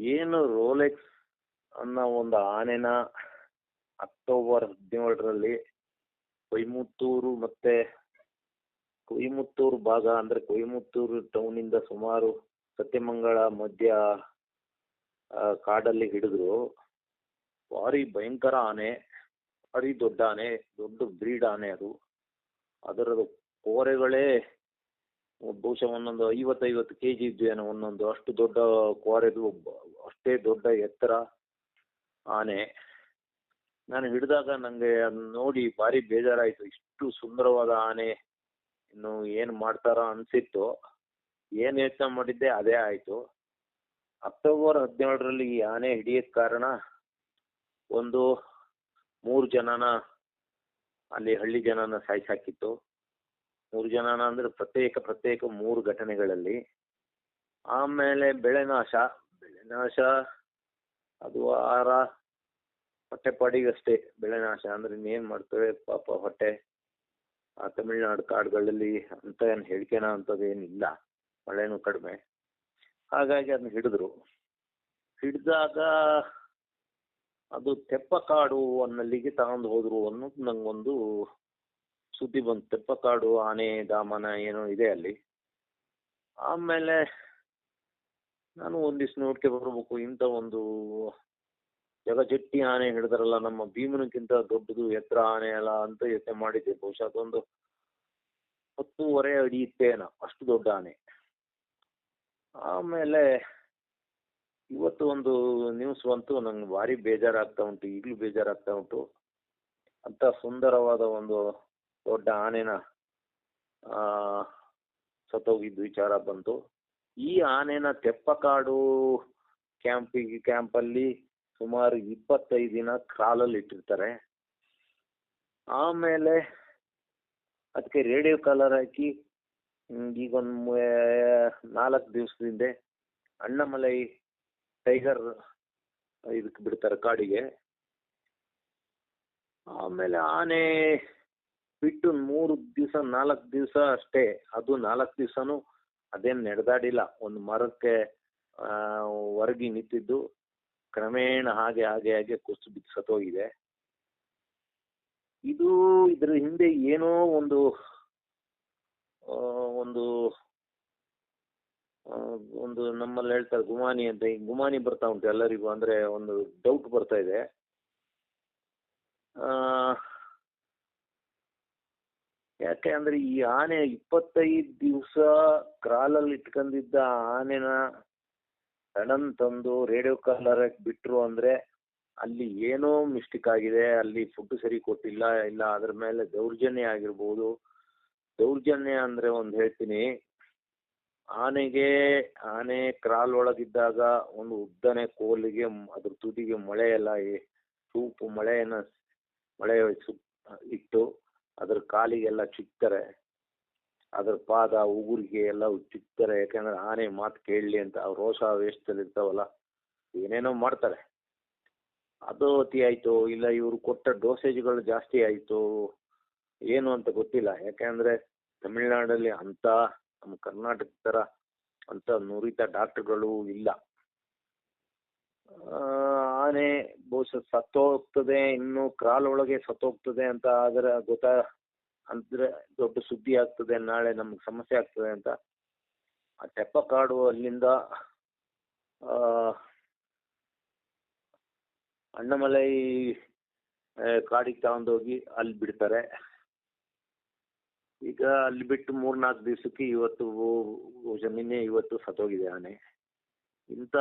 ಏನು ರೋಲೆಕ್ಸ್ ಅನ್ನೋ ಒಂದು ಆನೆನ ಅಕ್ಟೋಬರ್ ಹದಿನೇಳರಲ್ಲಿ ಕೊಯಮತ್ತೂರು ಮತ್ತೆ ಕೊಯಮತ್ತೂರು ಭಾಗ ಅಂದ್ರೆ ಕೊಯಮತ್ತೂರು ಟೌನಿಂದ ಸುಮಾರು ಸತ್ಯಮಂಗಳ ಮಧ್ಯ ಕಾಡಲ್ಲಿ ಹಿಡಿದ್ರು. ಭಾರಿ ಭಯಂಕರ ಆನೆ, ಭಾರಿ ದೊಡ್ಡ ಆನೆ, ದೊಡ್ಡ ಬ್ರೀಡ್ ಆನೆ ಅದು. ಅದರದ್ದು ಕೋರೆಗಳೇ ಬಹುಶಃ ಒಂದೊಂದು ಐವತ್ತೈವತ್ತು ಕೆ ಜಿ ಏನೋ ಒಂದೊಂದು. ಅಷ್ಟು ದೊಡ್ಡ ಕೋರೆದು ಬ- ಅಷ್ಟೇ ದೊಡ್ಡ ಎತ್ತರ ಆನೆ. ನಾನು ಹಿಡಿದಾಗ ನನಗೆ ಅದನ್ನ ನೋಡಿ ಭಾರಿ ಬೇಜಾರಾಯಿತು. ಇಷ್ಟು ಸುಂದರವಾದ ಆನೆ ಇನ್ನು ಏನು ಮಾಡ್ತಾರೋ ಅನಿಸಿತ್ತು. ಏನು ಯೋಚನೆ ಮಾಡಿದ್ದೆ ಅದೇ ಆಯಿತು. ಅಕ್ಟೋಬರ್ ಹದಿನೇಳರಲ್ಲಿ ಈ ಆನೆ ಹಿಡಿಯೋಕ್ಕೆ ಕಾರಣ ಒಂದು ಮೂರು ಜನನ, ಅಲ್ಲಿ ಹಳ್ಳಿ ಜನನ ಸಾಯಿಸಾಕಿತ್ತು. ಮೂರು ಜನನ ಅಂದ್ರೆ ಪ್ರತ್ಯೇಕ ಪ್ರತ್ಯೇಕ ಮೂರು ಘಟನೆಗಳಲ್ಲಿ. ಆಮೇಲೆ ಬೆಳೆ ನಾಶ. ಬೆಳೆ ನಾಶ, ಅದು ಆಹಾರ ಹೊಟ್ಟೆಪಾಡಿಗಷ್ಟೇ ಬೆಳೆ ನಾಶ. ಅಂದ್ರೆ ಇನ್ನೇನು ಮಾಡ್ತೇವೆ? ಪಾಪ ಹೊಟ್ಟೆ, ಆ ತಮಿಳ್ನಾಡು ಕಾಡುಗಳಲ್ಲಿ ಅಂತ ಏನು ಹೇಳ್ಕೆನ ಅಂಥದ್ದು ಏನಿಲ್ಲ. ಮಳೆನೂ ಕಡಿಮೆ. ಹಾಗಾಗಿ ಅದನ್ನ ಹಿಡಿದ್ರು. ಹಿಡಿದಾಗ ಅದು ತೆಪ್ಪ ಕಾಡು ಅನ್ನಲ್ಲಿಗೆ ತಗೊಂಡು ಹೋದ್ರು ಅನ್ನೋದು ನಂಗೊಂದು ಸುದ್ದಿ ಬಂತು. ತೆಪ್ಪಕಾಡು ಆನೆ, ದಾಮನ ಏನೋ ಇದೆ ಅಲ್ಲಿ. ಆಮೇಲೆ ನಾನು ಒಂದಿವ್ಸ ನೋಡ್ಕೆ ಬರ್ಬೇಕು. ಇಂಥ ಒಂದು ಜಗಜಟ್ಟಿ ಆನೆ ಹಿಡಿದ್ರಲ್ಲ, ನಮ್ಮ ಭೀಮನಕ್ಕಿಂತ ದೊಡ್ಡದು ಎತ್ತರ ಆನೆ ಅಲ್ಲ ಅಂತ ಯೋಚನೆ ಮಾಡಿದ್ದೆ. ಬಹುಶಃ ಅದೊಂದು ಹತ್ತೂವರೆ ಅಡಿ ಇತ್ತೇನೋ ಅಷ್ಟು ದೊಡ್ಡ ಆನೆ. ಆಮೇಲೆ ಇವತ್ತು ಒಂದು ನ್ಯೂಸ್ ಬಂತು. ನಂಗೆ ಭಾರಿ ಬೇಜಾರಾಗ್ತಾ ಉಂಟು. ಈಗಲೂ ಬೇಜಾರಾಗ್ತಾ ಉಂಟು. ಅಂತ ಸುಂದರವಾದ ಒಂದು ದೊಡ್ಡ ಆನೆನ ಸತ್ತೋಗಿದ್ದು ವಿಚಾರ ಬಂತು. ಈ ಆನೆನ ತೆಪ್ಪಕಾಡು ಕ್ಯಾಂಪಿಗೆ, ಕ್ಯಾಂಪಲ್ಲಿ ಸುಮಾರು ಇಪ್ಪತ್ತೈದು ದಿನ ಕಾಲಲ್ಲಿ ಇಟ್ಟಿರ್ತಾರೆ. ಆಮೇಲೆ ಅದಕ್ಕೆ ರೇಡಿಯೋ ಕಾಲರ್ ಹಾಕಿ ಈಗ ಒಂದು ನಾಲ್ಕು ದಿವಸದಿಂದ ಅಣ್ಣಮಲೈ ಟೈಗರ್ ಇದಕ್ಕೆ ಬಿಡ್ತಾರೆ ಕಾಡಿಗೆ. ಆಮೇಲೆ ಆನೆ ಬಿಟ್ಟು ಮೂರು ದಿವಸ ನಾಲ್ಕು ದಿವಸ ಅಷ್ಟೇ. ಅದು ನಾಲ್ಕು ದಿವಸನೂ ಅದೇನ್ ನಡೆದಾಡಿಲ್ಲ. ಒಂದು ಮರಕ್ಕೆ ಆ, ಒರಗಿ ನಿಂತಿದ್ದು ಕ್ರಮೇಣ ಹಾಗೆ ಹಾಗೆ ಹಾಗೆ ಕುಸಿದು ಬಿದ್ದು ಸತ್ತೋಗಿದೆ. ಇದು ಇದ್ರ ಹಿಂದೆ ಏನೋ ಒಂದು ಒಂದು ಒಂದು ನಮ್ಮಲ್ಲಿ ಹೇಳ್ತಾರೆ ಗುಮಾನಿ ಅಂತ. ಈ ಗುಮಾನಿ ಬರ್ತಾ ಉಂಟು ಎಲ್ಲರಿಗೂ. ಅಂದ್ರೆ ಒಂದು ಡೌಟ್ ಬರ್ತಾ ಇದೆ. ಆ, ಯಾಕೆ ಅಂದ್ರೆ ಈ ಆನೆ ಇಪ್ಪತ್ತೈದು ದಿವಸ ಕ್ರಾಲಲ್ಲಿ ಇಟ್ಕೊಂಡಿದ್ದ ಆನೆನ ಸಡನ್ ತಂದು ರೇಡಿಯೋ ಕಾಲರ್ ಬಿಟ್ರು ಅಂದ್ರೆ ಅಲ್ಲಿ ಏನೋ ಮಿಸ್ಟೇಕ್ ಆಗಿದೆ, ಅಲ್ಲಿ ಫುಡ್ ಸರಿ ಕೊಟ್ಟಿಲ್ಲ, ಇಲ್ಲ ಅದ್ರ ಮೇಲೆ ದೌರ್ಜನ್ಯ ಆಗಿರ್ಬೋದು. ದೌರ್ಜನ್ಯ ಅಂದ್ರೆ ಒಂದು ಹೇಳ್ತೀನಿ, ಆನೆಗೆ, ಆನೆ ಕ್ರಾಲ್ ಒಳಗಿದ್ದಾಗ ಒಂದು ಉದ್ದನೆ ಕೋಲಿಗೆ, ಅದ್ರ ತುದಿಗೆ ಮಳೆ ಎಲ್ಲ ಸೂಪು ಮಳೆಯನ್ನ ಮಳೆ ಇಟ್ಟು ಅದ್ರ ಕಾಲಿಗೆಲ್ಲ ಚಿಕ್ತಾರೆ, ಅದ್ರ ಪಾದ ಉಗುರಿಗೆ ಎಲ್ಲ ಚಿಕ್ತಾರೆ, ಯಾಕಂದ್ರೆ ಆನೆ ಮಾತು ಕೇಳಲಿ ಅಂತ ಅವ್ರ ರೋಸ ವೇಷದಲ್ಲಿ ಇರ್ತಾವಲ್ಲ, ಏನೇನೋ ಮಾಡ್ತಾರೆ. ಅದು ಅತಿ ಆಯ್ತು, ಇಲ್ಲ ಇವರು ಕೊಟ್ಟ ಡೋಸೇಜ್ಗಳು ಜಾಸ್ತಿ ಆಯ್ತು, ಏನು ಅಂತ ಗೊತ್ತಿಲ್ಲ. ಯಾಕೆಂದ್ರೆ ತಮಿಳ್ನಾಡಲ್ಲಿ ಅಂತ ನಮ್ಮ ಕರ್ನಾಟಕ ತರ ಅಂತ ನುರಿತ ಡಾಕ್ಟರ್ಗಳು ಇಲ್ಲ. ಆನೆ ಬಹುಶಃ ಸತ್ತೋಗ್ತದೆ ಇನ್ನು ಕ್ರಾಲ್ ಒಳಗೆ ಸತ್ತೋಗ್ತದೆ ಅಂತ ಅದರ ಗೊತ್ತಾ ಅಂದ್ರೆ ದೊಡ್ಡ ಸುದ್ದಿ ಆಗ್ತದೆ ನಾಳೆ ನಮ್ಗೆ ಸಮಸ್ಯೆ ಆಗ್ತದೆ ಅಂತ. ಆ ತೆಪ್ಪಕಾಡು ಅಲ್ಲಿಂದ ಆ, ಅಣ್ಣಮಲೈ ಕಾಡಿಗೆ ತಗೊಂಡೋಗಿ ಅಲ್ಲಿ ಬಿಡ್ತಾರೆ. ಈಗ ಅಲ್ಲಿ ಬಿಟ್ಟು ಮೂರ್ನಾಲ್ಕು ದಿವಸಕ್ಕೆ ಇವತ್ತು ಜಮೀನೇ ಇವತ್ತು ಸತ್ತೋಗಿದೆ ಆನೆ. ಇಂಥ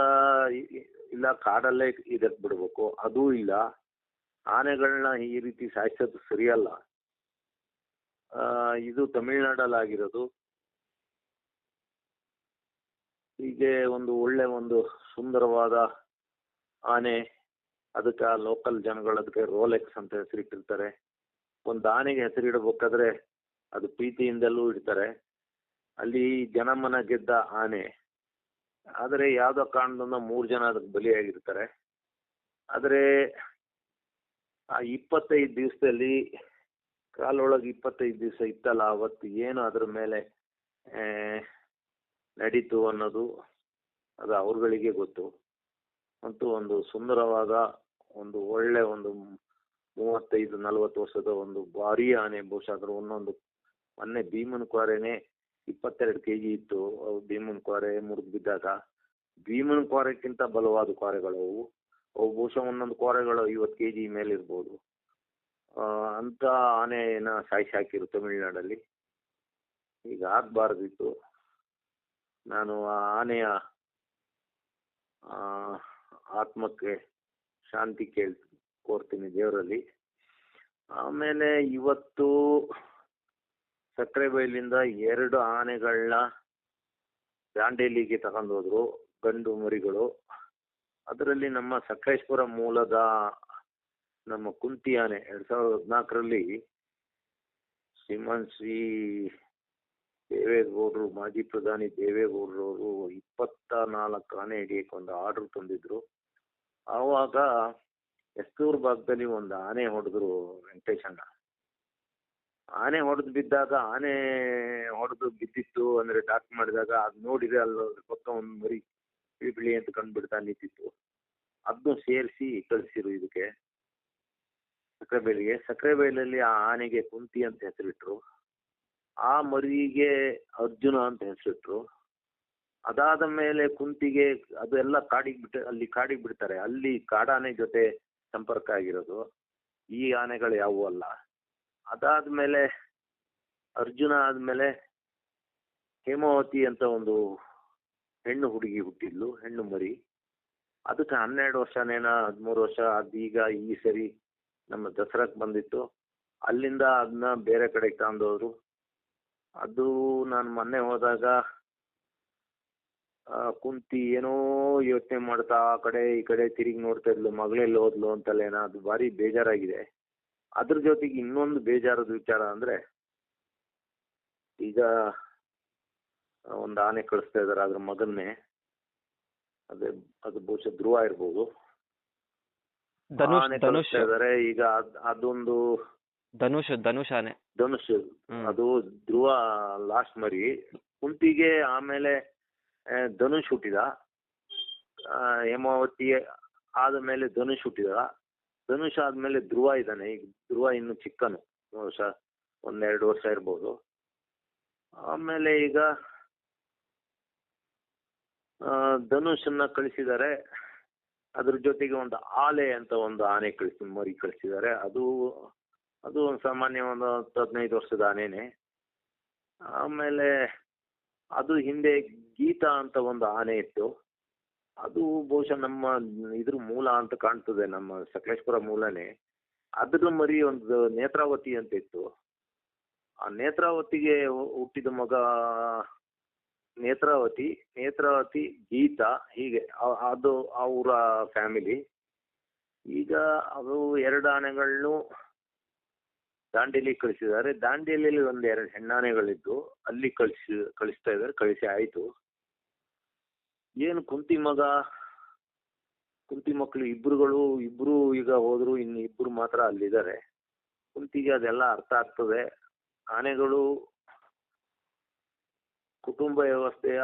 ಇಲ್ಲ ಕಾಡಲ್ಲೇ ಇದಕ್ಕೆ ಬಿಡ್ಬೇಕು, ಅದು ಇಲ್ಲ. ಆನೆಗಳನ್ನ ಈ ರೀತಿ ಸಾಯಿಸೋದು ಸರಿಯಲ್ಲ. ಇದು ಇದು ತಮಿಳ್ನಾಡಲ್ಲಾಗಿರೋದು ಹೀಗೆ ಒಂದು ಒಳ್ಳೆ ಒಂದು ಸುಂದರವಾದ ಆನೆ, ಅದಕ್ಕೆ ಲೋಕಲ್ ಜನಗಳು ಅದಕ್ಕೆ ರೋಲೆಕ್ಸ್ ಅಂತ ಹೆಸರಿಟ್ಟಿರ್ತಾರೆ. ಒಂದು ಆನೆಗೆ ಹೆಸರಿಡಬೇಕಾದ್ರೆ ಅದು ಪ್ರೀತಿಯಿಂದಲೂ ಇಡ್ತಾರೆ. ಅಲ್ಲಿ ಜನಮನ ಗೆದ್ದ ಆನೆ ಆದರೆ ಯಾವುದೋ ಕಾರಣದಿಂದ ಮೂರು ಜನ ಅದಕ್ಕೆ ಬಲಿಯಾಗಿರ್ತಾರೆ. ಆದರೆ ಆ ಇಪ್ಪತ್ತೈದು ದಿವಸದಲ್ಲಿ, ಕಾಲೊಳಗೆ ಇಪ್ಪತ್ತೈದು ದಿವಸ ಇತ್ತಲ್ಲ, ಅವತ್ತು ಏನು ಅದ್ರ ಮೇಲೆ ನಡೀತು ಅನ್ನೋದು ಅದು ಅವ್ರಗಳಿಗೆ ಗೊತ್ತು. ಮತ್ತು ಒಂದು ಸುಂದರವಾದ ಒಂದು ಒಳ್ಳೆ ಒಂದು ಮೂವತ್ತೈದು ನಲವತ್ತು ವರ್ಷದ ಒಂದು ಭಾರಿ ಆನೆ ಬಹುಶಃ ಅದ್ರ ಒಂದೊಂದು ಮೊನ್ನೆ ಭೀಮನ ಕ್ವಾರೆನೆ ಇಪ್ಪತ್ತೆರಡು ಕೆ ಜಿ ಇತ್ತು ಭೀಮನ್ ಕ್ವಾರೆ ಮುರಿದು ಬಿದ್ದಾಗ. ಭೀಮನ್ ಕ್ವಾರೆಕ್ಕಿಂತ ಬಲವಾದ ಕ್ವಾರೆಗಳು ಅವು. ಅವು ಬಹುಶಃ ಒಂದೊಂದು ಕ್ವಾರೆಗಳು ಐವತ್ತು ಕೆ ಜಿ ಮೇಲೆ ಇರ್ಬೋದು. ಅಂತ ಆನೆನ ಸಾಯಿಸಿ ಹಾಕಿರು ತಮಿಳ್ನಾಡಲ್ಲಿ. ಈಗ ಆಗಬಾರ್ದಿತ್ತು. ನಾನು ಆ ಆನೆಯ ಆತ್ಮಕ್ಕೆ ಶಾಂತಿ ಕೇಳ್, ಕೋರ್ತೀನಿ ದೇವರಲ್ಲಿ. ಆಮೇಲೆ ಇವತ್ತು ಸಕ್ಕರೆಬೈಲಿಂದ ಎರಡು ಆನೆಗಳನ್ನ ದಾಂಡೇಲಿಗೆ ತಗೊಂಡು ಹೋದ್ರು ಗಂಡು ಮರಿಗಳು. ಅದರಲ್ಲಿ ನಮ್ಮ ಸಕಲೇಶ್ಪುರ ಮೂಲದ ನಮ್ಮ ಕುಂತಿ ಆನೆ ಎರಡ್ ಸಾವಿರದ ಹದಿನಾಲ್ಕರಲ್ಲಿ ಶ್ರೀಮಾನ್ ಶ್ರೀ ದೇವೇಗೌಡರು, ಮಾಜಿ ಪ್ರಧಾನಿ ದೇವೇಗೌಡರು ಅವರು ಇಪ್ಪತ್ತ ನಾಲ್ಕು ಆನೆ ಹಿಡಿಯಕ್ಕೆ ಒಂದು ಆರ್ಡರ್ ತಂದಿದ್ರು. ಆವಾಗ ಎಸ್ತೂರು ಭಾಗದಲ್ಲಿ ಒಂದು ಆನೆ ಹೊಡೆದ್ರು ವೆಂಕಟೇಶಣ್ಣ. ಆನೆ ಹೊಡೆದು ಬಿದ್ದಾಗ, ಆನೆ ಹೊಡೆದು ಬಿದ್ದಿತ್ತು ಅಂದ್ರೆ ಟಾಕ್ ಮಾಡಿದಾಗ ಅದು ನೋಡಿದ್ರೆ ಅಲ್ಲಿ ಅದ್ರ ಪಕ್ಕ ಒಂದು ಮರಿ ಬಿಳಿ ಬಿಳಿ ಅಂತ ಕಂಡುಬಿಡ್ತಾ ನಿಂತಿತ್ತು. ಅದನ್ನು ಸೇರಿಸಿ ಕಳಿಸಿರು ಇದಕ್ಕೆ. ಸಕ್ಕರೆಬೈಲಿಗೆ ಸಕ್ಕರೆಬೈಲಲ್ಲಿ ಆ ಆನೆಗೆ ಕುಂತಿ ಅಂತ ಹೆಸರಿಟ್ರು. ಆ ಮರಿಗೆ ಅರ್ಜುನ ಅಂತ ಹೆಸರಿಟ್ರು. ಅದಾದ ಮೇಲೆ ಕುಂತಿಗೆ ಅದೆಲ್ಲ ಕಾಡಿಗೆ ಬಿಟ್ಟು, ಅಲ್ಲಿ ಕಾಡಿಗೆ ಬಿಡ್ತಾರೆ. ಅಲ್ಲಿ ಕಾಡಾನೆ ಜೊತೆ ಸಂಪರ್ಕ ಆಗಿರೋದು. ಈ ಆನೆಗಳು ಯಾವುವು ಅಲ್ಲ ಅದಾದ್ಮೇಲೆ ಅರ್ಜುನ ಆದ್ಮೇಲೆ ಹೇಮಾವತಿ ಅಂತ ಒಂದು ಹೆಣ್ಣು ಹುಡುಗಿ ಹುಟ್ಟಿದ್ಲು, ಹೆಣ್ಣು ಮರಿ. ಅದಕ್ಕೆ ಹನ್ನೆರಡು ವರ್ಷನೇನ ಹದಿಮೂರು ವರ್ಷ ಅದೀಗ ಈ ಸರಿ ನಮ್ಮ ದಸರಾಕ್ ಬಂದಿತ್ತು. ಅಲ್ಲಿಂದ ಅದನ್ನ ಬೇರೆ ಕಡೆಗೆ ತಗೊಂಡೋದ್ರು ಅದು ನಾನು ಮೊನ್ನೆ ಹೋದಾಗ ಕುಂತಿ ಏನೋ ಯೋಚನೆ ಮಾಡ್ತಾ ಆ ಕಡೆ ಈ ಕಡೆ ತಿರುಗಿ ನೋಡ್ತಾ ಇದ್ಲು ಮಗಳೆಲ್ಲಿ ಹೋದ್ಲು ಅಂತಲೇನ ಅದು ಭಾರಿ ಬೇಜಾರಾಗಿದೆ. ಅದ್ರ ಜೊತೆಗೆ ಇನ್ನೊಂದು ಬೇಜಾರದ ವಿಚಾರ ಅಂದ್ರೆ ಈಗ ಒಂದು ಆನೆ ಕಳಿಸ್ತಾ ಇದಾರೆ ಅದ್ರ ಮಗನ್ನೇ. ಅದೇ ಅದು ಬಹುಶಃ ಧ್ರುವ ಇರ್ಬೋದು. ಆನೆ ಕಳಿಸ್ತಾ ಈಗ ಅದ್- ಅದೊಂದು ಧನುಷ್ ಧನುಷ್ ಆನೆ. ಧನುಷ್. ಅದು ಧ್ರುವ ಲಾಸ್ಟ್ ಮರಿ. ಕುಂತಿಗೆ ಆಮೇಲೆ ಧನುಷ್ ಹುಟ್ಟಿದ. ಹೇಮಾವತಿ ಆದ ಮೇಲೆ ಧನುಷ್ ಹುಟ್ಟಿದ. ಧನುಷ್ ಆದ್ಮೇಲೆ ಧ್ರುವ ಇದ್ದಾನೆ. ಈಗ ಧ್ರುವ ಇನ್ನು ಚಿಕ್ಕನು. ವರ್ಷ ಒಂದೆರಡು ವರ್ಷ ಇರ್ಬೋದು. ಆಮೇಲೆ ಈಗ ಧನುಷನ್ನ ಕಳಿಸಿದ್ದಾರೆ. ಅದ್ರ ಜೊತೆಗೆ ಒಂದು ಆಲೆ ಅಂತ ಒಂದು ಆನೆ ಕಳಿಸಿ, ಮರಿ ಕಳಿಸಿದ್ದಾರೆ. ಅದು ಅದು ಒಂದು ಸಾಮಾನ್ಯ ಒಂದು ಹತ್ತು ಹದಿನೈದು ವರ್ಷದ ಆನೆನೆ. ಆಮೇಲೆ ಅದು ಹಿಂದೆ ಗೀತಾ ಅಂತ ಒಂದು ಆನೆ ಇತ್ತು. ಅದು ಬಹುಶಃ ನಮ್ಮ ಇದ್ರ ಮೂಲ ಅಂತ ಕಾಣ್ತದೆ, ನಮ್ಮ ಸಕಲೇಶ್ಪುರ ಮೂಲನೇ. ಅದ್ರ ಮರಿ ಒಂದು ನೇತ್ರಾವತಿ ಅಂತ ಇತ್ತು. ಆ ನೇತ್ರಾವತಿಗೆ ಹುಟ್ಟಿದ ಮಗ ನೇತ್ರಾವತಿ. ನೇತ್ರಾವತಿ ಗೀತಾ, ಹೀಗೆ. ಅದು ಅವರ ಫ್ಯಾಮಿಲಿ. ಈಗ ಅದು ಎರಡು ಆನೆಗಳನ್ನು ದಾಂಡೇಲಿ ಕಳಿಸಿದ್ದಾರೆ. ದಾಂಡೇಲಿಯಲ್ಲಿ ಒಂದು ಎರಡು ಹೆಣ್ಣಾನೆಗಳಿದ್ದು, ಅಲ್ಲಿ ಕಳಿಸಿ, ಕಳಿಸ್ತಾ ಇದ್ದಾರೆ, ಕಳಿಸಿ ಆಯ್ತು. ಏನು ಕುಂತಿ ಮಗ, ಕುಂತಿ ಮಕ್ಕಳು ಇಬ್ರುಗಳು, ಇಬ್ರು ಈಗ ಹೋದ್ರು ಇನ್ನು ಇಬ್ರು ಮಾತ್ರ ಅಲ್ಲಿದ್ದಾರೆ. ಕುಂತಿಗೆ ಅದೆಲ್ಲ ಅರ್ಥ ಆಗ್ತದೆ. ಆನೆಗಳು ಕುಟುಂಬ ವ್ಯವಸ್ಥೆಯ,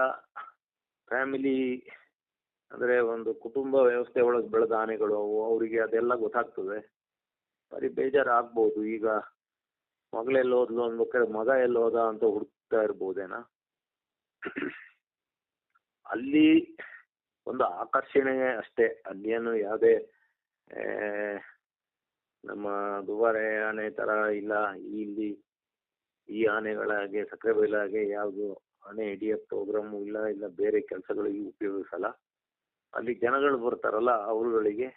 ಫ್ಯಾಮಿಲಿ ಅಂದ್ರೆ ಒಂದು ಕುಟುಂಬ ವ್ಯವಸ್ಥೆ ಒಳಗೆ ಬೆಳೆದ ಆನೆಗಳು, ಅವು ಅವರಿಗೆ ಅದೆಲ್ಲ ಗೊತ್ತಾಗ್ತದೆ. ಬರೀ ಬೇಜಾರು ಆಗ್ಬೋದು ಈಗ ಮಗಳೆಲ್ಲೋದ್ಲು ಅನ್ಬೇಕಾದ್ರೆ ಮಗ ಎಲ್ಲೋದ ಅಂತ ಹುಡುಕ್ತಾ ಇರ್ಬೋದೇನ? ಅಲ್ಲಿ ಒಂದು ಆಕರ್ಷಣೆ ಅಷ್ಟೇ. ಅಲ್ಲೇನು ಯಾವುದೇ ನಮ್ಮ ದುಬಾರೆ ಆನೆ ಥರ ಇಲ್ಲ. ಇಲ್ಲಿ ಈ ಆನೆಗಳ ಹಾಗೆ ಸಕ್ಕರೆ ಬೈಲಾಗೆ ಯಾವುದು ಆನೆ ಹಿಡಿಯೋ ಪ್ರೋಗ್ರಾಮು ಇಲ್ಲ ಇಲ್ಲ ಬೇರೆ ಕೆಲಸಗಳಿಗೆ ಉಪಯೋಗಿಸಲ್ಲ. ಅಲ್ಲಿ ಜನಗಳು ಬರ್ತಾರಲ್ಲ, ಅವರುಗಳಿಗೆ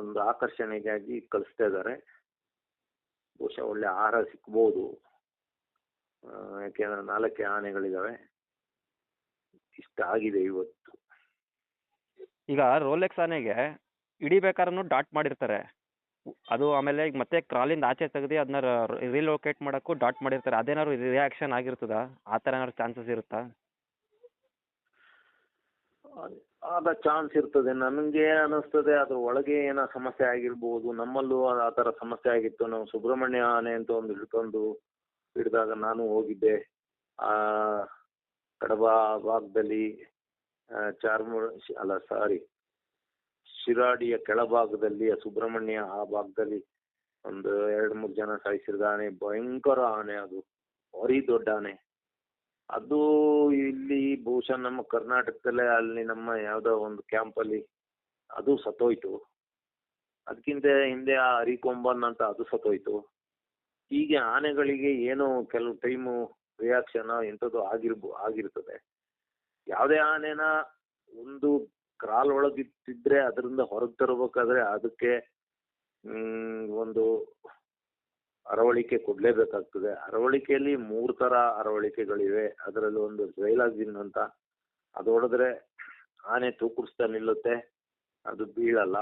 ಒಂದು ಆಕರ್ಷಣೆಗಾಗಿ ಕಳಿಸ್ತಾ ಇದ್ದಾರೆ. ಬಹುಶಃ ಒಳ್ಳೆ ಆಹಾರ ಸಿಕ್ಬೋದು ಯಾಕೆ ಯಾಕೆಂದ್ರೆ ನಾಲ್ಕೇ ಆನೆಗಳಿದಾವೆ. ಇಷ್ಟ ಆಗಿದೆ ಇವತ್ತು. ಈಗ ರೋಲೆಕ್ಸ್ ಆನೆಗೆ ಹಿಡಿಬೇಕಾದ್ರೂ ಡಾಟ್ ಮಾಡಿರ್ತಾರೆ. ಅದು ಆಮೇಲೆ ಈಗ ಮತ್ತೆ ಕ್ರಾಲಿಂದ ಆಚೆ ತೆಗ್ದು ಅದನ್ನ ರಿಲೋಕೇಟ್ ಮಾಡೋಕ್ಕೂ ಡಾಟ್ ಮಾಡಿರ್ತಾರೆ. ಅದೇನಾದ್ರು ರಿಯಾಕ್ಷನ್ ಆಗಿರ್ತದ? ಆ ಥರ ಏನಾದ್ರು ಚಾನ್ಸಸ್ ಇರುತ್ತಾ? ಆದ ಚಾನ್ಸ್ ಇರ್ತದೆ. ನನಗೆ ಅನಿಸ್ತದೆ ಅದ್ರ ಒಳಗೆ ಏನೋ ಸಮಸ್ಯೆ ಆಗಿರ್ಬೋದು. ನಮ್ಮಲ್ಲೂ ಆ ತರ ಥರ ಸಮಸ್ಯೆ ಆಗಿತ್ತು. ನಾವು ಸುಬ್ರಹ್ಮಣ್ಯ ಆನೆ ಅಂತ ಒಂದು ಹಿಡ್ಕೊಂಡು ಹಿಡಿದಾಗ ನಾನು ಹೋಗಿದ್ದೆ. ಆ ಕಡಬ ಭಾಗದಲ್ಲಿ ಚಾರ್ಮುರ್ ಅಲ್ಲ ಸಾರಿ ಶಿರಾಡಿಯ ಕೆಳಭಾಗದಲ್ಲಿ ಸುಬ್ರಹ್ಮಣ್ಯ ಆ ಭಾಗದಲ್ಲಿ ಒಂದು ಎರಡು ಮೂರು ಜನ ಸಾಯಿಸಿದ ಆನೆ ಭಯಂಕರ ಆನೆ ಅದು. ಭಾರಿ ದೊಡ್ಡ ಆನೆ. ಅದು ಇಲ್ಲಿ ಬಹುಶಃ ನಮ್ಮ ಕರ್ನಾಟಕದಲ್ಲೇ, ಅಲ್ಲಿ ನಮ್ಮ ಯಾವ್ದೋ ಒಂದು ಕ್ಯಾಂಪಲ್ಲಿ ಅದು ಸತ್ತೋಯ್ತು. ಅದಕ್ಕಿಂತ ಹಿಂದೆ ಆ ಹರಿಕೊಂಬನ್ ಅಂತ ಅದು ಸತ್ತೋಯ್ತು. ಹೀಗೆ ಆನೆಗಳಿಗೆ ಏನೋ ಕೆಲವು ಟೈಮು ರಿಯಾಕ್ಷನ್ ಇಂಥದ್ದು ಆಗಿರ್ಬೋ, ಆಗಿರ್ತದೆ. ಯಾವುದೇ ಆನೆನ ಒಂದು ಕ್ರಾಲ್ ಒಳಗಿಟ್ಟಿದ್ರೆ ಅದರಿಂದ ಹೊರಗೆ ತರಬೇಕಾದ್ರೆ ಅದಕ್ಕೆ ಒಂದು ಅರವಳಿಕೆ ಕೊಡ್ಲೇಬೇಕಾಗ್ತದೆ. ಅರವಳಿಕೆಯಲ್ಲಿ ಮೂರು ತರ ಅರವಳಿಕೆಗಳಿವೆ. ಅದರಲ್ಲಿ ಒಂದು ಜೈಲಾಜಿನ್ ಅಂತ. ಅದು ಹೊಡೆದ್ರೆ ಆನೆ ತೂಕುಡಿಸ್ತಾ ನಿಲ್ಲುತ್ತೆ. ಅದು ಬೀಳಲ್ಲ.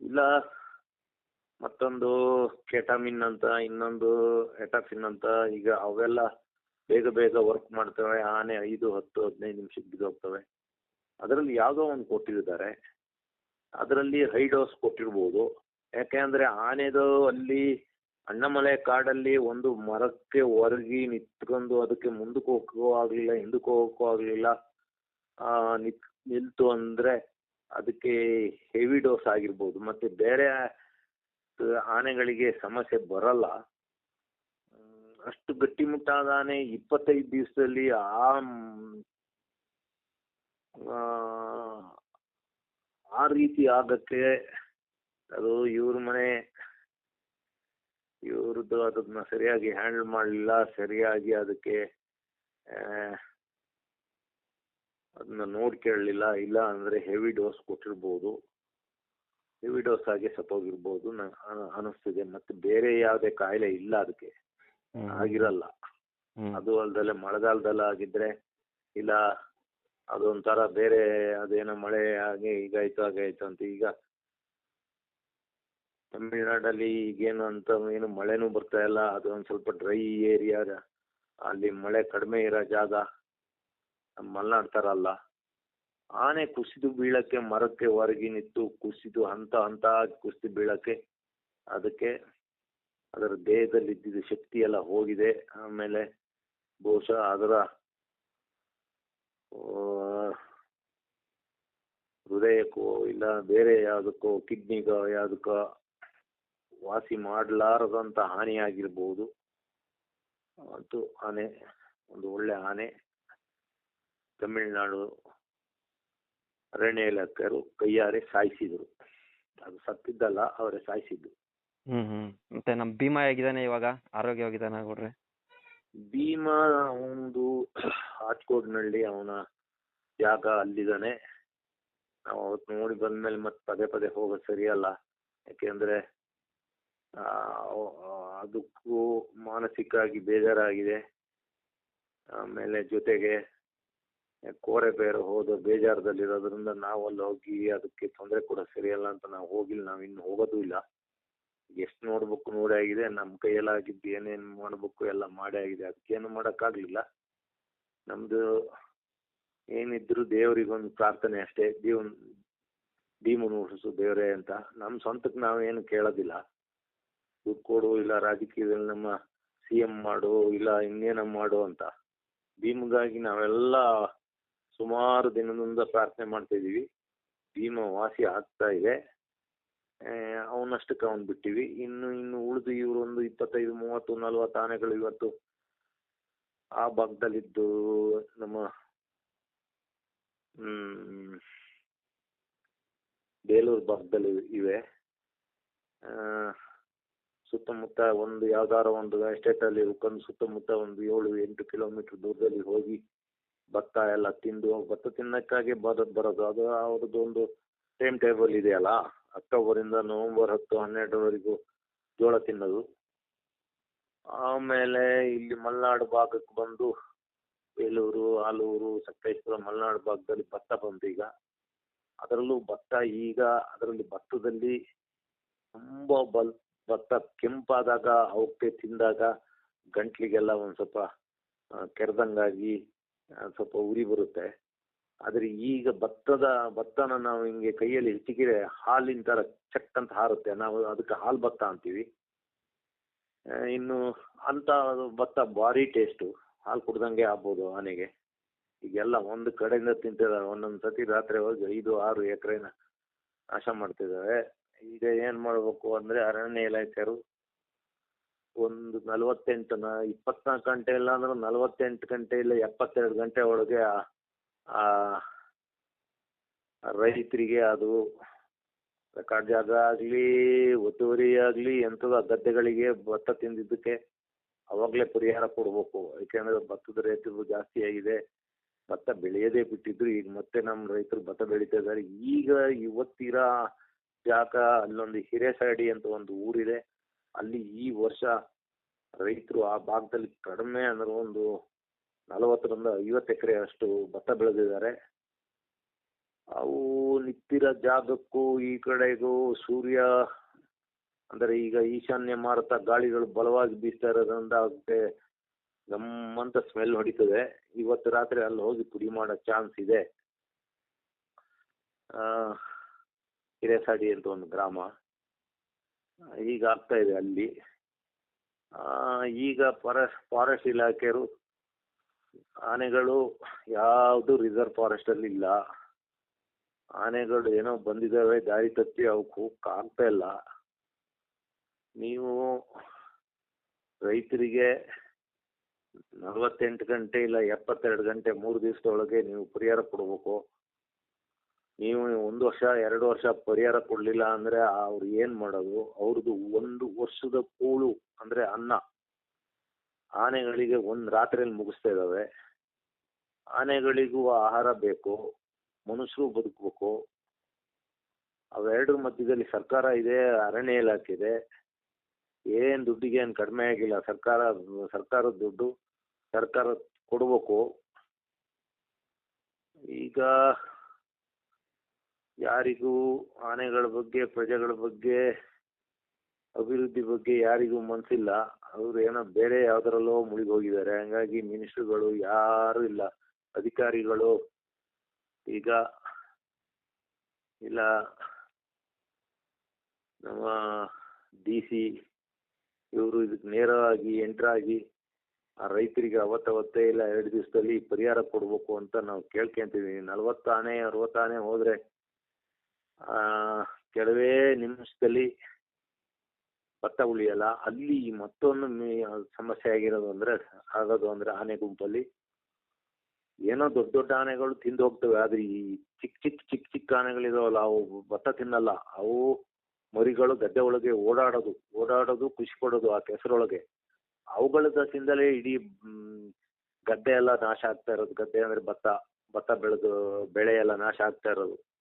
ಇಲ್ಲ ಮತ್ತೊಂದು ಕೆಟಾಮಿನ್ ಅಂತ, ಇನ್ನೊಂದು ಎಟಾಫಿನ್ ಅಂತ, ಈಗ ಅವೆಲ್ಲ ಬೇಗ ಬೇಗ ವರ್ಕ್ ಮಾಡ್ತವೆ, ಆನೆ ಐದು, ಹತ್ತು, ಹದಿನೈದು ನಿಮಿಷಕ್ಕೆ ಬಿದ್ದೋಗ್ತವೆ. ಅದರಲ್ಲಿ ಯಾವುದೋ ಒಂದು ಕೊಟ್ಟಿರ್ತಾರೆ ಅದರಲ್ಲಿ ಹೈ ಡೋಸ್ ಕೊಟ್ಟಿರ್ಬೋದು. ಯಾಕೆ ಯಾಕೆಂದ್ರೆ ಆನೆದು ಅಲ್ಲಿ ಅಣ್ಣಮಲೆ ಕಾಡಲ್ಲಿ ಒಂದು ಮರಕ್ಕೆ ಒರಗಿ ನಿಂತ್ಕೊಂಡು ಅದಕ್ಕೆ ಮುಂದಕ್ಕೆ ಹೋಗಕ್ಕೂ ಆಗ್ಲಿಲ್ಲ, ಹಿಂದಕ್ಕೆ ಹೋಗೋಕ್ಕೂ ಆಗ್ಲಿಲ್ಲ. ಆ, ನಿತ್, ನಿಲ್ತು ಅಂದ್ರೆ ಅದಕ್ಕೆ ಹೆವಿ ಡೋಸ್ ಆಗಿರ್ಬೋದು. ಮತ್ತೆ ಬೇರೆ ಆನೆಗಳಿಗೆ ಸಮಸ್ಯೆ ಬರಲ್ಲ. ಅಷ್ಟು ಗಟ್ಟಿಮುಟ್ಟಾದ ಆನೆ ಇಪ್ಪತ್ತೈದು ದಿವಸದಲ್ಲಿ ಆ ಆ, ಆ ರೀತಿ ಆಗಕ್ಕೆ ಅದು ಇವ್ರ ಮನೆ ಇವ್ರದ್ದು ಅದನ್ನ ಸರಿಯಾಗಿ ಹ್ಯಾಂಡಲ್ ಮಾಡಲಿಲ್ಲ ಸರಿಯಾಗಿ ಅದಕ್ಕೆ ಅದನ್ನ ನೋಡ್ಕೊಳ್ಳಲಿಲ್ಲ ಇಲ್ಲ ಅಂದ್ರೆ ಹೆವಿ ಡೋಸ್ ಕೊಟ್ಟಿರ್ಬೋದು. ಹೆವಿ ಡೋಸ್ ಆಗಿ ಸತ್ತೋಗಿರ್ಬೋದು ಅನಿಸ್ತಿದೆ. ಮತ್ತೆ ಬೇರೆ ಯಾವ್ದೇ ಕಾಯಿಲೆ ಇಲ್ಲ ಅದಕ್ಕೆ. ಆಗಿರಲ್ಲ. ಅದು ಅಲ್ದಲೆ ಮಳೆಗಾಲದಲ್ಲಿ ಆಗಿದ್ರೆ ಇಲ್ಲ ಅದೊಂಥರ ಬೇರೆ ಅದೇನೋ ಮಳೆ ಹಾಗೆ ಹೀಗಾಯ್ತು ಹಾಗಾಯ್ತು ಅಂತ ಈಗ ತಮಿಳ್ನಾಡಲ್ಲಿ ಈಗೇನು ಅಂತ ಏನು ಮಳೆನೂ ಬರ್ತಾ ಇಲ್ಲ. ಅದು ಒಂದು ಸ್ವಲ್ಪ ಡ್ರೈ ಏರಿಯಾ ಅಲ್ಲಿ ಮಳೆ ಕಡಿಮೆ ಇರೋ ಜಾಗ ಮಲೆನಾಡ್ ಥರ ಅಲ್ಲ. ಆನೆ ಕುಸಿದು ಬೀಳಕ್ಕೆ ಮರಕ್ಕೆ ಹೊರಗಿ ನಿಂತು ಕುಸಿದು ಹಂತ ಹಂತ ಕುಸಿದು ಬೀಳಕ್ಕೆ ಅದಕ್ಕೆ ಅದರ ದೇಹದಲ್ಲಿ ಇದ್ದಿದ್ದ ಶಕ್ತಿ ಎಲ್ಲ ಹೋಗಿದೆ. ಆಮೇಲೆ ಬಹುಶಃ ಅದರ ಹೃದಯಕ್ಕೋ ಇಲ್ಲ ಬೇರೆ ಯಾವುದಕ್ಕೋ ಕಿಡ್ನಿಗೋ ಯಾವುದಕ್ಕೋ ವಾಸಿ ಮಾಡಲಾರದಂತ ಹಾನಿ ಆಗಿರ್ಬೋದು ಮತ್ತು ಆನೆ, ಒಂದು ಒಳ್ಳೆ ಆನೆ, ತಮಿಳುನಾಡು ಅರಣ್ಯ ಇಲಾಖೆಯವರು ಕೈಯಾರೆ ಸಾಯಿಸಿದ್ರು. ಅದು ಸತ್ತಿದ್ದಲ್ಲ ಅವರೇ ಸಾಯಿಸಿದ್ರು ಹ್ಮ್ ಹ್ಮ್. ಮತ್ತೆ ನಮ್ ಭೀಮಾ ಹೇಗಿದ್ದಾನೆ ಇವಾಗ? ಆರೋಗ್ಯವಾಗಿದ್ದಾನೆ ಗೌಡ್ರೆ ಭೀಮಾ ಒಂದು ಆಚ್ಕೋಡ್ನಲ್ಲಿ ಅವನ ಜಾಗ ಅಲ್ಲಿದ್ದಾನೆ. ನಾವು ಅವತ್ತು ನೋಡಿ ಬಂದ್ಮೇಲೆ ಮತ್ತೆ ಪದೇ ಪದೇ ಹೋಗೋದು ಸರಿಯಲ್ಲ. ಯಾಕೆಂದ್ರೆ ಅದಕ್ಕೂ ಮಾನಸಿಕವಾಗಿ ಬೇಜಾರಾಗಿದೆ. ಆಮೇಲೆ ಜೊತೆಗೆ ಕೋರೆ ಬೇರೆ ಹೋದ ಬೇಜಾರದಲ್ಲಿರೋದ್ರಿಂದ ನಾವು ಅಲ್ಲಿ ಹೋಗಿ ಅದಕ್ಕೆ ತೊಂದರೆ ಕೂಡ ಸರಿಯಲ್ಲ ಅಂತ ನಾವು ಹೋಗಿಲ್ಲ, ನಾವು ಇನ್ನು ಹೋಗೋದು ಇಲ್ಲ. ಎಷ್ಟು ನೋಡ್ಬೇಕು ನೋಡಿ ಆಗಿದೆ ನಮ್ಮ ಕೈಯಲ್ಲಾಗಿದ್ದು ಏನೇನು ಮಾಡ್ಬೇಕು ಎಲ್ಲ ಮಾಡೇ ಆಗಿದೆ, ಅದಕ್ಕೇನು ಮಾಡೋಕ್ಕಾಗಲಿಲ್ಲ. ನಮ್ಮದು ಏನಿದ್ರು ದೇವರಿಗೊಂದು ಪ್ರಾರ್ಥನೆ ಅಷ್ಟೇ ದೇವನ್ ಭೀಮನ್ ಉಳಿಸು ದೇವರೇ ಅಂತ. ನಮ್ಮ ಸ್ವಂತಕ್ಕೆ ನಾವೇನು ಕೇಳೋದಿಲ್ಲ. ದುಡ್ಡು ಕೊಡು, ಇಲ್ಲ ರಾಜಕೀಯದಲ್ಲಿ ನಮ್ಮ ಸಿ ಎಂ ಮಾಡು, ಇಲ್ಲ ಇನ್ನೇನ ಮಾಡು ಅಂತ. ಭೀಮ್ಗಾಗಿ ನಾವೆಲ್ಲ ಸುಮಾರು ದಿನದಿಂದ ಪ್ರಾರ್ಥನೆ ಮಾಡ್ತಾ ಇದೀವಿ ಭೀಮ ವಾಸಿ ಆಗ್ತಾ ಇದೆ. ಅವನಷ್ಟಕ್ಕೆ ಅವನು ಬಿಟ್ಟಿವಿ. ಇನ್ನು ಇನ್ನು ಉಳಿದು ಇವರು ಒಂದು ಇಪ್ಪತ್ತೈದು, ಮೂವತ್ತು, ನಲ್ವತ್ತು ಆನೆಗಳು ಇವತ್ತು ಆ ಭಾಗದಲ್ಲಿದ್ದು ನಮ್ಮ ಬೇಲೂರು ಭಾಗದಲ್ಲಿ ಇವೆ. ಸುತ್ತಮುತ್ತ ಒಂದು ಯಾವ್ದಾರ ಒಂದು ಎಸ್ಟೇಟ್ ಅಲ್ಲಿ ಉಳ್ಕೊಂಡು ಸುತ್ತಮುತ್ತ ಒಂದು ಏಳು, ಎಂಟು ಕಿಲೋಮೀಟರ್ ದೂರದಲ್ಲಿ ಹೋಗಿ ಭತ್ತ ಎಲ್ಲ ತಿಂದು ಭತ್ತ ತಿನ್ನಕ್ಕಾಗಿ ಬರೋದು ಬರೋದು. ಅದು ಅವ್ರದ್ದು ಒಂದು ಟೈಮ್ ಟೇಬಲ್ ಇದೆಯಲ್ಲ ಅಕ್ಟೋಬರ್ ಇಂದ ನವೆಂಬರ್ ಹತ್ತು ಹನ್ನೆರಡರವರೆಗೂ ಜೋಳ ತಿನ್ನೋದು. ಆಮೇಲೆ ಇಲ್ಲಿ ಮಲ್ನಾಡು ಭಾಗಕ್ಕೆ ಬಂದು ಬೇಲೂರು, ಆಲೂರು, ಸಕಲೇಶ್ಪುರ, ಮಲೆನಾಡು ಭಾಗದಲ್ಲಿ ಭತ್ತ ಬಂತು ಈಗ. ಅದರಲ್ಲೂ ಭತ್ತ ಈಗ ಅದರಲ್ಲಿ ಭತ್ತದಲ್ಲಿ ತುಂಬ ಬಲ್, ಭತ್ತ ಕೆಂಪಾದಾಗ, ಅವಕ್ಕೆ ತಿಂದಾಗ ಗಂಟ್ಲಿಗೆಲ್ಲ ಒಂದು ಸ್ವಲ್ಪ ಕೆರೆದಂಗಾಗಿ ಸ್ವಲ್ಪ ಉರಿ ಬರುತ್ತೆ. ಆದರೆ ಈಗ ಭತ್ತದ, ಭತ್ತನ ನಾವು ಹಿಂಗೆ ಕೈಯಲ್ಲಿ ಹಿಚ್ಕಿದ್ರೆ ಹಾಲಿನ ತರ ಚಕ್ ಅಂತ ಹಾರುತ್ತೆ. ನಾವು ಅದಕ್ಕೆ ಹಾಲು ಭತ್ತ ಅಂತೀವಿ. ಇನ್ನು ಅಂತ ಭತ್ತ ಭಾರಿ ಟೇಸ್ಟು ಹಾಲು ಕುಡ್ದಂಗೆ ಆಗ್ಬೋದು ಆನೆಗೆ. ಈಗೆಲ್ಲ ಒಂದು ಕಡೆಯಿಂದ ತಿಂತಿದ್ದಾರೆ. ಒಂದೊಂದು ಸತಿ ರಾತ್ರಿ ಹೋಗಿ ಐದು, ಆರು ಎಕರೆನ ನಾಶ ಮಾಡ್ತಿದ್ದಾರೆ. ಈಗ ಏನು ಮಾಡಬೇಕು ಅಂದರೆ ಅರಣ್ಯ ಇಲಾಖೆಯವರು ಒಂದು ನಲವತ್ತೆಂಟು ನ ಇಪ್ಪತ್ನಾಲ್ಕು ಗಂಟೆ ಇಲ್ಲ ಅಂದ್ರೆ ನಲವತ್ತೆಂಟು ಗಂಟೆ ಇಲ್ಲ ಎಪ್ಪತ್ತೆರಡು ಗಂಟೆ ಒಳಗೆ ಆ- ರೈತರಿಗೆ ಅದು ರೆಕಾರ್ಡ್ ಜಾಗ ಆಗಲಿ, ಒತ್ತುವರಿ ಆಗ್ಲಿ ಎಂಥದ ಗದ್ದೆಗಳಿಗೆ ಭತ್ತ ತಿಂದಿದ್ದಕ್ಕೆ ಅವಾಗ್ಲೇ ಪರಿಹಾರ ಕೊಡಬೇಕು. ಯಾಕೆಂದ್ರೆ ಭತ್ತದ ರೇಟು ಜಾಸ್ತಿ ಆಗಿದೆ. ಭತ್ತ ಬೆಳೆಯೋದೇ ಬಿಟ್ಟಿದ್ರು, ಈಗ ಮತ್ತೆ ನಮ್ಮ ರೈತರು ಭತ್ತ ಬೆಳೀತಾ ಇದ್ದಾರೆ. ಈಗ ಇವತ್ತಿರೋ ಜಾಗ ಅಲ್ಲೊಂದು ಹಿರೇಸರಡಿ ಅಂತ ಒಂದು ಊರಿದೆ. ಅಲ್ಲಿ ಈ ವರ್ಷ ರೈತರು ಆ ಭಾಗದಲ್ಲಿ ಕಡಿಮೆ ಅಂದ್ರೆ ಒಂದು ನಲವತ್ತರಿಂದ ಐವತ್ತು ಎಕರೆ ಅಷ್ಟು ಭತ್ತ ಬೆಳೆದಿದ್ದಾರೆ. ಅವು ನಿಂತಿರೋ ಜಾಗಕ್ಕೂ ಈ ಕಡೆಗೂ ಸೂರ್ಯ ಅಂದರೆ ಈಗ ಈಶಾನ್ಯ ಮಾರುತ ಗಾಳಿಗಳು ಬಲವಾಗಿ ಬೀಸ್ತಾ ಇರೋದ್ರಿಂದ ಅದಕ್ಕೆ ಗಮ್ಮಂತ ಸ್ಮೆಲ್ ಹೊಡಿತದೆ. ಇವತ್ತು ರಾತ್ರಿ ಅಲ್ಲಿ ಹೋಗಿ ಪುಡಿ ಮಾಡೋ ಚಾನ್ಸ್ ಇದೆ. ಹಿರೇಸಾಡಿ ಅಂತ ಒಂದು ಗ್ರಾಮ. ಈಗ ಆಗ್ತಾ ಇದೆ ಅಲ್ಲಿ. ಈಗ ಫಾರೆಸ್ಟ್ ಫಾರೆಸ್ಟ್ ಇಲಾಖೆಯವರು ಆನೆಗಳು ಯಾವುದು ರಿಸರ್ವ್ ಫಾರೆಸ್ಟಲ್ಲಿ ಇಲ್ಲ. ಆನೆಗಳು ಏನೋ ಬಂದಿದ್ದಾವೆ, ದಾರಿ ತಪ್ಪಿ ಅವಕ್ಕೆ ಹೋಗಕ್ಕೆ ಇಲ್ಲ. ನೀವು ರೈತರಿಗೆ ನಲವತ್ತೆಂಟು ಗಂಟೆ ಇಲ್ಲ ಎಪ್ಪತ್ತೆರಡು ಗಂಟೆ ಮೂರು ದಿವಸದೊಳಗೆ ನೀವು ಪರಿಹಾರ ಕೊಡಬೇಕು. ನೀವು ಒಂದು ವರ್ಷ, ಎರಡು ವರ್ಷ ಪರಿಹಾರ ಕೊಡಲಿಲ್ಲ ಅಂದರೆ ಅವ್ರು ಏನು ಮಾಡೋದು? ಅವ್ರದ್ದು ಒಂದು ವರ್ಷದ ಕೂಳು ಅಂದರೆ ಅನ್ನ. ಆನೆಗಳಿಗೆ ಒಂದು ರಾತ್ರಿಯಲ್ಲಿ ಮುಗಿಸ್ತಾ ಇದ್ದಾವೆ ಆನೆಗಳಿಗೂ ಆಹಾರ ಬೇಕು, ಮನುಷ್ಯರು ಬದುಕಬೇಕು. ಅವೆರಡರ ಮಧ್ಯದಲ್ಲಿ ಸರ್ಕಾರ ಇದೆ, ಅರಣ್ಯ ಇಲಾಖೆ ಇದೆ. ಏನು ದುಡ್ಡಿಗೆ ಏನು ಕಡಿಮೆ ಆಗಿಲ್ಲ. ಸರ್ಕಾರ ಸರ್ಕಾರದ ದುಡ್ಡು ಸರ್ಕಾರ ಕೊಡ್ಬೇಕು. ಈಗ ಯಾರಿಗೂ ಆನೆಗಳ ಬಗ್ಗೆ, ಪ್ರಜೆಗಳ ಬಗ್ಗೆ, ಅಭಿವೃದ್ಧಿ ಬಗ್ಗೆ ಯಾರಿಗೂ ಮನಸ್ಸಿಲ್ಲ ಅವ್ರು ಏನೋ ಬೇರೆ ಯಾವ್ದರಲ್ಲೋ ಮುಳುಗಿ ಹೋಗಿದ್ದಾರೆ ಹಂಗಾಗಿ ಮಿನಿಸ್ಟ್ರುಗಳು ಯಾರು ಇಲ್ಲ. ಅಧಿಕಾರಿಗಳು ಈಗ ಇಲ್ಲ. ನಮ್ಮ ಡಿ ಸಿ ಇವರು ಇದಕ್ಕೆ ನೇರವಾಗಿ ಎಂಟ್ರಾಗಿ ಆ ರೈತರಿಗೆ ಅವತ್ತವತ್ತೇ ಇಲ್ಲ, ಎರಡು ದಿವಸದಲ್ಲಿ ಪರಿಹಾರ ಕೊಡಬೇಕು ಅಂತ ನಾವು ಕೇಳ್ಕೊಂತೀವಿ ನಲವತ್ತು ಆನೆ, ಅರವತ್ತು ಆನೆ ಹೋದರೆ ಕೆಲವೇ ನಿಮಿಷದಲ್ಲಿ ಭತ್ತ ಉಳಿಯಲ್ಲ. ಅಲ್ಲಿ ಮತ್ತೊಂದು ಸಮಸ್ಯೆ ಆಗಿರೋದು ಅಂದ್ರೆ, ಆಗೋದು ಅಂದ್ರೆ ಆನೆ ಗುಂಪಲ್ಲಿ ಏನೋ ದೊಡ್ಡ ದೊಡ್ಡ ಆನೆಗಳು ತಿಂದು ಹೋಗ್ತವೆ. ಆದ್ರೆ ಈ ಚಿಕ್ಕ ಚಿಕ್ಕ ಚಿಕ್ಕ ಚಿಕ್ಕ ಆನೆಗಳಿದಾವಲ್ಲ, ಅವು ಭತ್ತ ತಿನ್ನಲ್ಲ. ಅವು ಮರಿಗಳು ಗದ್ದೆ ಒಳಗೆ ಓಡಾಡೋದು ಓಡಾಡೋದು, ಖುಷಿ ಕೊಡೋದು ಆ ಕೆಸರೊಳಗೆ. ಅವುಗಳ ದಸಿಂದಲೇ ಇಡೀ ಗದ್ದೆ ಎಲ್ಲ ನಾಶ ಆಗ್ತಾ ಇರೋದು. ಗದ್ದೆ ಅಂದ್ರೆ ಭತ್ತ ಭತ್ತ ಬೆಳೆದು, ಬೆಳೆ ಎಲ್ಲ ನಾಶ ಆಗ್ತಾ ಇರೋದು.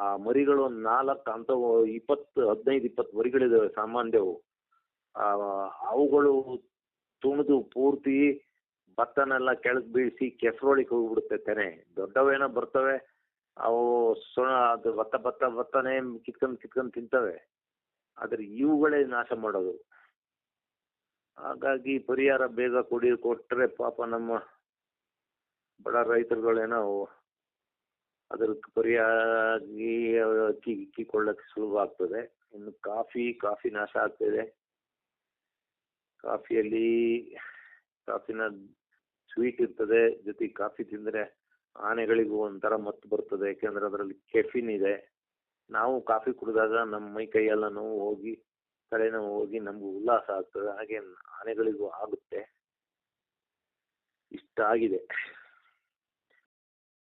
ಆ ಮರಿಗಳು ನಾಲ್ಕು ಅಂಥವು ಇಪ್ಪತ್ತು, ಹದಿನೈದು, ಇಪ್ಪತ್ತು ಮರಿಗಳಿದಾವೆ ಸಾಮಾನ್ಯವು. ಅವುಗಳು ತುಣಿದು ಪೂರ್ತಿ ಭತ್ತನೆಲ್ಲ ಕೆಳಗೆ ಬೀಳಿಸಿ ಕೆಸರೊಳಿಕ್ ಹೋಗ್ಬಿಡುತ್ತೆ ತೆನೆ. ದೊಡ್ಡವೇನೋ ಬರ್ತವೆ, ಅವು ಸೊಣ, ಅದು ಭತ್ತ ಭತ್ತ, ಭತ್ತನೇ ಕಿತ್ಕೊಂಡು ಕಿತ್ಕೊಂಡು ತಿಂತವೆ. ಆದ್ರೆ ಇವುಗಳೇ ನಾಶ ಮಾಡೋದು. ಹಾಗಾಗಿ ಪರಿಹಾರ ಬೇಗ ಕೊಡಿ ಕೊಟ್ಟರೆ ಪಾಪ ನಮ್ಮ ಬಡ ರೈತರುಗಳೇನೋ ಅದ್ರ ಪರಿಯಾಗಿ ಕೊಳ್ಳಕ್ಕೆ ಸುಲಭ ಆಗ್ತದೆ. ಇನ್ನು ಕಾಫಿ ಕಾಫಿ ನಾಶ ಆಗ್ತಿದೆ. ಕಾಫಿಯಲ್ಲಿ ಕಾಫಿನ ಸ್ವೀಟ್ ಇರ್ತದೆ, ಜೊತೆಗೆ ಕಾಫಿ ತಿಂದರೆ ಆನೆಗಳಿಗೂ ಒಂಥರ ಮತ್ತು ಬರ್ತದೆ, ಯಾಕೆಂದ್ರೆ ಅದರಲ್ಲಿ ಕೆಫಿನ್ ಇದೆ. ನಾವು ಕಾಫಿ ಕುಡಿದಾಗ ನಮ್ಮ ಮೈ ಕೈಯೆಲ್ಲ ನೋವು ಹೋಗಿ, ತಲೆನೋವು ಹೋಗಿ ನಮಗೂ ಉಲ್ಲಾಸ ಆಗ್ತದೆ. ಹಾಗೆ ಆನೆಗಳಿಗೂ ಆಗುತ್ತೆ. ಇಷ್ಟ ಆಗಿದೆ.